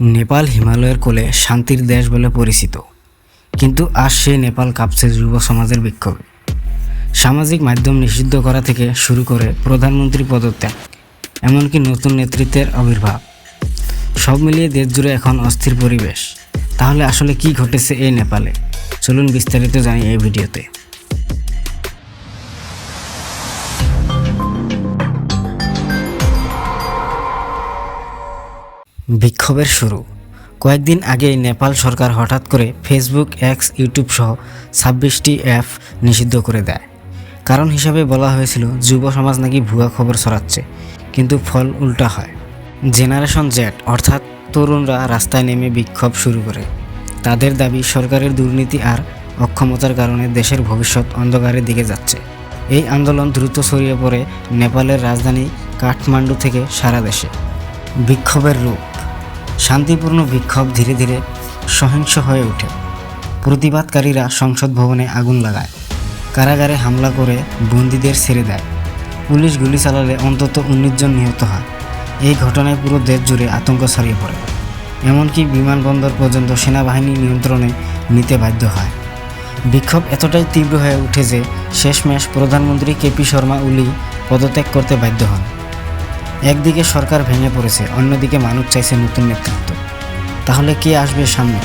নেপাল হিমালয়ের কোলে শান্তির দেশ বলে পরিচিত। কিন্তু আজ সে নেপাল কাঁপছে যুব সমাজের বিক্ষোভে। সামাজিক মাধ্যম নিষিদ্ধ করা থেকে শুরু করে প্রধানমন্ত্রী পদত্যাগ, এমনকি নতুন নেতৃত্বের আবির্ভাব। সব মিলিয়ে দেশ জুড়ে এখন অস্থির পরিবেশ। তাহলে আসলে কি ঘটেছে এই নেপালে? চলুন বিস্তারিত জানি এই ভিডিওতে। বিক্ষোভের শুরু। কয়েকদিন আগেই নেপাল সরকার হঠাৎ করে ফেসবুক এক্স ইউটিউব সহ ছাব্বিশটি অ্যাপ নিষিদ্ধ করে দেয়। কারণ হিসাবে বলা হয়েছিল, যুব সমাজ নাকি ভুয়া খবর ছড়াচ্ছে, কিন্তু ফল উল্টা হয়। জেনারেশন জেড অর্থাৎ তরুণরা রাস্তায় নেমে বিক্ষোভ শুরু করে। তাদের দাবি, সরকারের দুর্নীতি আর অক্ষমতার কারণে দেশের ভবিষ্যৎ অন্ধকারের দিকে যাচ্ছে। এই আন্দোলন দ্রুত ছড়িয়ে পড়ে নেপালের রাজধানী কাঠমান্ডু থেকে সারা দেশে। বিক্ষোভের রূপ। শান্তিপূর্ণ বিক্ষোভ ধীরে ধীরে সহিংস হয়ে ওঠে। প্রতিবাদকারীরা সংসদ ভবনে আগুন লাগায়। কারাগারে হামলা করে বন্দীদের ছেড়ে দেয়। পুলিশ গুলি চালালে অন্তত উনিশ জন নিহত হয়। এই ঘটনায় পুরো দেশ জুড়ে আতঙ্ক ছড়িয়ে পড়ে। এমনকি বিমানবন্দর পর্যন্ত সেনাবাহিনী নিয়ন্ত্রণে নিতে বাধ্য হয়। বিক্ষোভ এতটাই তীব্র হয়ে ওঠে যে শেষমেশ প্রধানমন্ত্রী কেপি শর্মা ওলি পদত্যাগ করতে বাধ্য হন। একদিকে সরকার ভেঙে পড়েছে, অন্যদিকে মানুষ চাইছে নতুন নেতৃত্ব। তাহলে কে আসবে সামনে?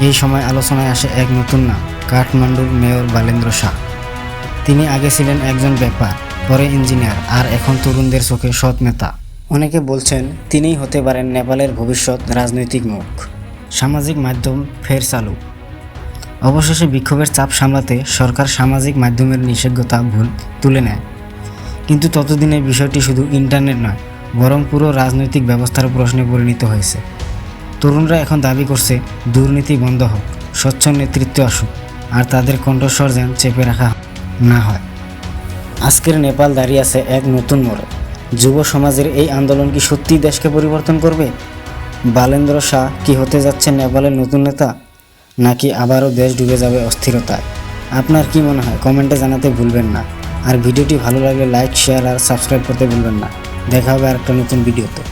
এই সময় আলোচনায় আসে এক নতুন নাম, কাঠমান্ডুর মেয়র বালেন্দ্র শাহ। তিনি আগে ছিলেন একজন ব্যাপার, পরে ইঞ্জিনিয়ার, আর এখন তরুণদের চোখে সৎ নেতা। অনেকে বলছেন, তিনিই হতে পারেন নেপালের ভবিষ্যৎ রাজনৈতিক মুখ। সামাজিক মাধ্যম ফের চালু। অবশেষে বিক্ষোভের চাপ সামলাতে সরকার সামাজিক মাধ্যমের নিষেধাজ্ঞতা ভুল তুলে নেয়। কিন্তু ততদিনে বিষয়টি শুধু ইন্টারনেট নয়, বরং পুরো রাজনৈতিক ব্যবস্থার প্রশ্নে পরিণত হয়েছে। তরুণরা এখন দাবি করছে, দুর্নীতি বন্ধ হোক, স্বচ্ছ নেতৃত্ব আসুক, আর তাদের কণ্ঠস্বর যেন চেপে রাখা না হয়। আজকের নেপাল দাঁড়িয়ে আছে এক নতুন মোড়ে। যুব সমাজের এই আন্দোলন কি সত্যিই দেশকে পরিবর্তন করবে? বালেন্দ্র শাহ কি হতে যাচ্ছে নেপালের নতুন নেতা, নাকি আবারও দেশ ডুবে যাবে অস্থিরতায়? আপনার কি মনে হয়? কমেন্টে জানাতে ভুলবেন না। আর ভিডিওটি ভালো লাগলে লাইক শেয়ার আর সাবস্ক্রাইব করতে ভুলবেন না। দেখা হবে আর একটা নতুন ভিডিওতে।